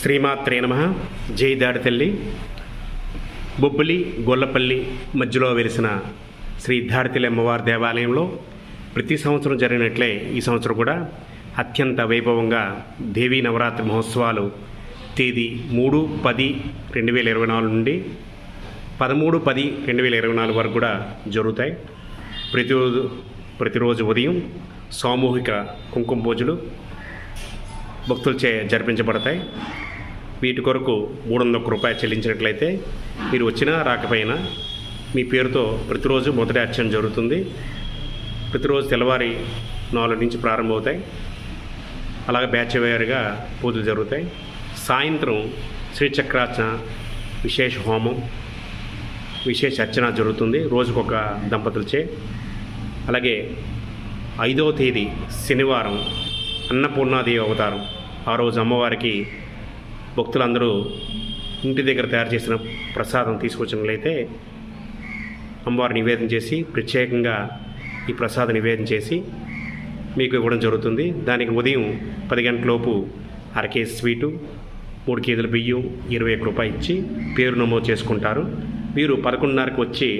శ్రీమాత్రే నమ. జై దాడితల్లి. బొబ్బిలి గొల్లపల్లి మధ్యలో వెలిసిన శ్రీ దాడితల్లి అమ్మవారి దేవాలయంలో ప్రతి సంవత్సరం జరిగినట్లే ఈ సంవత్సరం కూడా అత్యంత వైభవంగా దేవీ నవరాత్రి మహోత్సవాలు తేదీ మూడు పది రెండు వేల ఇరవై నాలుగు నుండి పదమూడు పది రెండు వేల ఇరవై నాలుగు వరకు కూడా జరుగుతాయి. ప్రతిరోజు ప్రతిరోజు ఉదయం సామూహిక కుంకుమ పూజలు భక్తులచే జరిపించబడతాయి. వీటి కొరకు మూడు వందల రూపాయలు చెల్లించినట్లయితే మీరు వచ్చినా రాకపోయినా మీ పేరుతో ప్రతిరోజు మొదటి అర్చన జరుగుతుంది. ప్రతిరోజు తెల్లవారి నాలుగు నుంచి ప్రారంభమవుతాయి. అలాగే బ్యాచ్ వేరుగా పూజలు జరుగుతాయి. సాయంత్రం శ్రీచక్రార్చన విశేష హోమం విశేష అర్చన జరుగుతుంది. రోజుకొక దంపతులచే అలాగే ఐదవ తేదీ శనివారం అన్నపూర్ణాదేవి అవతారం. ఆ రోజు అమ్మవారికి భక్తులందరూ ఇంటి దగ్గర తయారు చేసిన ప్రసాదం తీసుకొచ్చినట్లయితే అమ్మవారి నివేదన చేసి ప్రత్యేకంగా ఈ ప్రసాదం నివేదన చేసి మీకు ఇవ్వడం జరుగుతుంది. దానికి ఉదయం పది గంటలలోపు అర కేజీ స్వీటు మూడు కేజీల బియ్యం ఇరవై ఒక్క రూపాయి ఇచ్చి పేరు నమోదు చేసుకుంటారు. మీరు పదకొండున్నరకు వచ్చి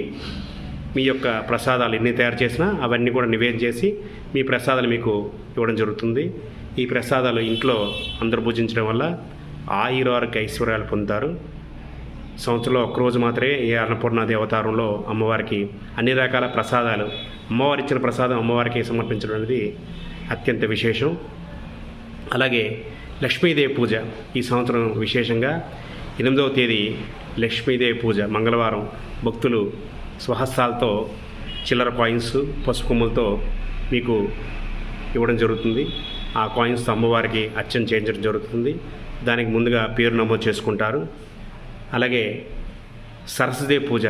మీ యొక్క ప్రసాదాలు ఎన్ని తయారు చేసినా అవన్నీ కూడా నివేదన చేసి మీ ప్రసాదాలు మీకు ఇవ్వడం జరుగుతుంది. ఈ ప్రసాదాలు ఇంట్లో అందరూ పూజించడం వల్ల ఆయురారోగ్య ఐశ్వర్యాలు పొందుతారు. సంవత్సరంలో ఒక్కరోజు మాత్రమే ఏ అన్నపూర్ణాది అవతారంలో అమ్మవారికి అన్ని రకాల ప్రసాదాలు అమ్మవారి ఇచ్చిన ప్రసాదం అమ్మవారికి సమర్పించడం అనేది అత్యంత విశేషం. అలాగే లక్ష్మీదేవి పూజ ఈ సంవత్సరం విశేషంగా ఎనిమిదవ తేదీ లక్ష్మీదేవి పూజ. మంగళవారం భక్తులు స్వహస్తాలతో చిల్లర కాయిన్స్ పసుపు కొమ్ములతో మీకు ఇవ్వడం జరుగుతుంది. ఆ కాయిన్స్ అమ్మవారికి అర్చన చేయించడం జరుగుతుంది. దానికి ముందుగా పేరు నమోదు చేసుకుంటారు. అలాగే సరస్వతి పూజ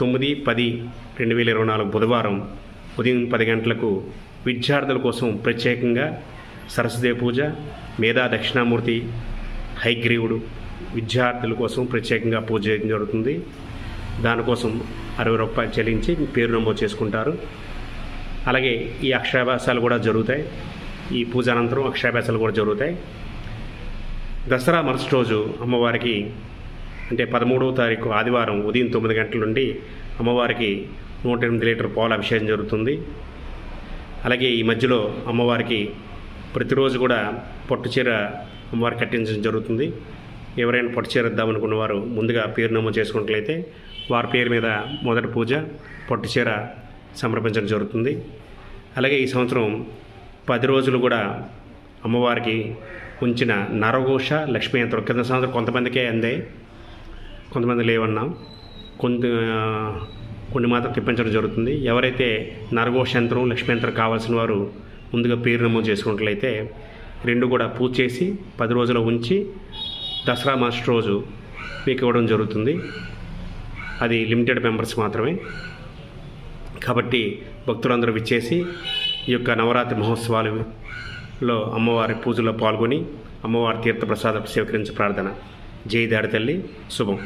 తొమ్మిది పది రెండు వేల ఇరవై నాలుగు బుధవారం ఉదయం పది గంటలకు విద్యార్థుల కోసం ప్రత్యేకంగా సరస్వతి పూజ మేధా దక్షిణామూర్తి హైగ్రీవుడు విద్యార్థుల కోసం ప్రత్యేకంగా పూజ చేయడం జరుగుతుంది. దానికోసం అరవై రూపాయలు చెల్లించి పేరు నమోదు చేసుకుంటారు. అలాగే ఈ అక్షరాభ్యాసాలు కూడా జరుగుతాయి. ఈ పూజ అనంతరం అక్షరాభ్యాసాలు కూడా జరుగుతాయి. దసరా మరుసటి రోజు అమ్మవారికి అంటే పదమూడవ తారీఖు ఆదివారం ఉదయం తొమ్మిది గంటల నుండి అమ్మవారికి నూట ఎనిమిది లీటర్ పాలు అభిషేకం జరుగుతుంది. అలాగే ఈ మధ్యలో అమ్మవారికి ప్రతిరోజు కూడా పట్టు చీర అమ్మవారికి కట్టించడం జరుగుతుంది. ఎవరైనా పట్టు చీర ఇద్దామనుకున్న వారు ముందుగా పేరు నమోదు చేసుకున్నట్లయితే వారి పేరు మీద మొదటి పూజ పట్టు చీర సమర్పించడం జరుగుతుంది. అలాగే ఈ సంవత్సరం పది రోజులు కూడా అమ్మవారికి ఉంచిన నరఘోష లక్ష్మీ యంత్రం. కింద సంవత్సరం కొంతమందికే అందే. కొంతమంది లేవన్నాం. కొంత కొన్ని మాత్రం తెప్పించడం జరుగుతుంది. ఎవరైతే నరఘోష యంత్రం లక్ష్మీ యంత్రం కావాల్సిన వారు ముందుగా పేరు నమోదు చేసుకున్నట్లయితే రెండు కూడా పూజ చేసి పది రోజులు ఉంచి దసరా మాస్టర్ రోజు మీకు ఇవ్వడం జరుగుతుంది. అది లిమిటెడ్ మెంబర్స్ మాత్రమే. కాబట్టి భక్తులందరూ విచ్చేసి ఈ యొక్క నవరాత్రి మహోత్సవాలు లో అమ్మవారి పూజలో పాల్గొని అమ్మవారి తీర్థప్రసాదం స్వీకరించి ప్రార్థన. జై దాడి తల్లి శుభం.